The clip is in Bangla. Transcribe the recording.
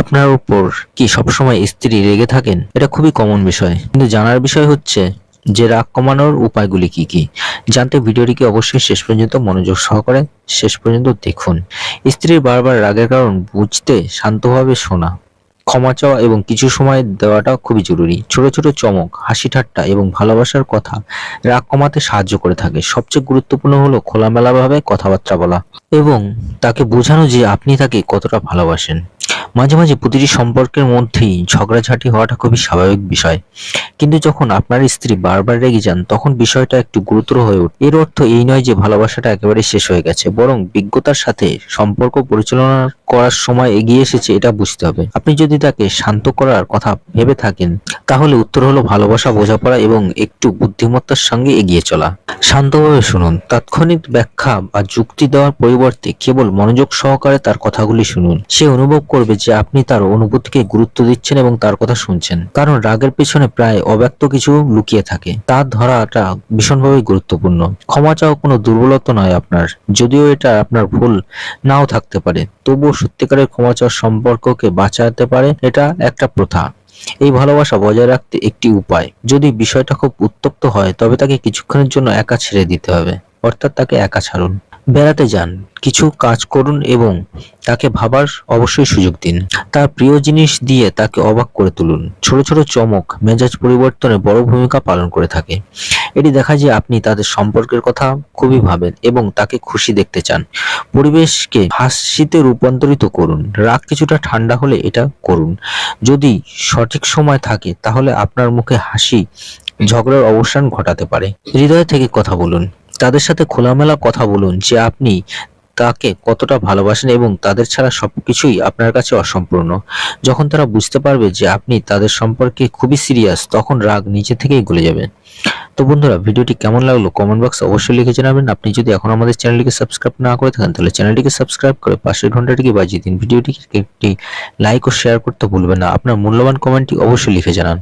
আপনার উপর কি সবসময় স্ত্রী রেগে থাকেন? এটা খুবই কমন বিষয়। কিন্তু জানার বিষয় হচ্ছে, যে রাগ কমানোর উপায়গুলি কি কি? জানতে ভিডিওটিকে অবশ্যই শেষ পর্যন্ত মনোযোগ সহকারে শেষ পর্যন্ত দেখুন। স্ত্রীর বারবার রাগের কারণ বুঝতে শান্তভাবে শোনা। ক্ষমা চাওয়া এবং কিছু সময় দেওয়াটা খুবই জরুরি। ছোট ছোট চমক, হাসি ঠাট্টা এবং ভালোবাসার কথা রাগ কমাতে সাহায্য করে থাকে। সবচেয়ে গুরুত্বপূর্ণ হলো খোলামেলাভাবে কথাবার্তা বলা এবং তাকে বোঝানো যে আপনি তাকে কতটা ভালোবাসেন। মাঝে মাঝে প্রতিটি সম্পর্কের মধ্যেই ঝগড়াঝাটি হওয়াটা খুবই স্বাভাবিক বিষয়। কিন্তু যখন আপনার স্ত্রী বারবার রেগে যান, তখন বিষয়টা একটু গুরুতর হয়ে ওঠে। এর অর্থ এই নয় যে ভালোবাসাটা একেবারে শেষ হয়ে গেছে, বরং বিজ্ঞতার সাথে সম্পর্ক পরিচালনা করার সময় এগিয়ে এসেছে এটা বুঝতে হবে। আপনি যদি তাকে শান্ত করার কথা ভেবে থাকেন, তাহলে উত্তর হলো ভালোবাসা, বোঝাপড়া এবং একটু বুদ্ধিমত্তার সঙ্গে এগিয়ে চলা। শান্তভাবে শুনুন। তাৎক্ষণিক ব্যাখ্যা বা যুক্তি দেওয়ার পরিবর্তে কেবল মনোযোগ সহকারে তার কথাগুলি শুনুন। সে অনুভব করবে যে আপনি তার অনুভূতিকে গুরুত্ব দিচ্ছেন এবং তার কথা শুনছেন। কারণ রাগের পেছনে প্রায় অব্যক্ত কিছু লুকিয়ে থাকে। তার ধরাটা ভীষণভাবে গুরুত্বপূর্ণ। ক্ষমা চাও কোনো দুর্বলতা নয় আপনার। যদিও এটা আপনার ভুল নাও থাকতে পারে। তবুও সত্যিকারের ক্ষমা চাওয়ার সম্পর্ককে বাঁচাতে পারে এটা একটা প্রথা। এই ভালোবাসা বজায় রাখতে একটি উপায়। যদি বিষয়টা খুব উত্তপ্ত হয়, তবে তাকে কিছুক্ষণের জন্য একা ছেড়ে দিতে হবে। অর্থাৎ তাকে একা ছাড়ুন। বেড়াতে যান, কিছু কাজ করুন এবং তাকে ভাবার অবশ্যই সুযোগ দিন। তার প্রিয় জিনিস দিয়ে তাকে অবাক করে তুলুন। ছোট ছোট চমক, মেজাজ পরিবর্তনে বড় ভূমিকা পালন করে থাকে। এটি দেখা যায় আপনি তাদের সম্পর্কের কথা খুবই ভাবেন এবং তাকে খুশি দেখতে চান। পরিবেশকে হাসিতে রূপান্তরিত করুন। রাগ কিছুটা ঠান্ডা হলে এটা করুন। যদি সঠিক সময় থাকে, তাহলে আপনার মুখে হাসি, ঝগড়ার অবসান ঘটাতে পারে। হৃদয় থেকে কথা বলুন। তাদের সাথে খোলামেলা কথা বলুন যে আপনি তাকে কতটা ভালোবাসেন এবং তাদের ছাড়া সবকিছুই আপনার কাছে অসম্পূর্ণ। যখন তারা বুঝতে পারবে যে আপনি তাদের সম্পর্কে খুবই সিরিয়াস, তখন রাগ নিচে থেকেই গলে যাবে। তো বন্ধুরা, ভিডিওটি কেমন লাগল কমেন্ট বক্সে অবশ্যই লিখে জানাবেন। আপনি যদি এখন আমাদের চ্যানেলটিকে সাবস্ক্রাইব না করে থাকেন, তাহলে চ্যানেলটিকে সাবস্ক্রাইব করে পাশের ঘন্টাটিকে বাজিয়ে দিন। ভিডিওটিকে একটি লাইক ও শেয়ার করতে ভুলবেন না। আপনার মূল্যবান কমেন্টটি অবশ্যই লিখে জানান।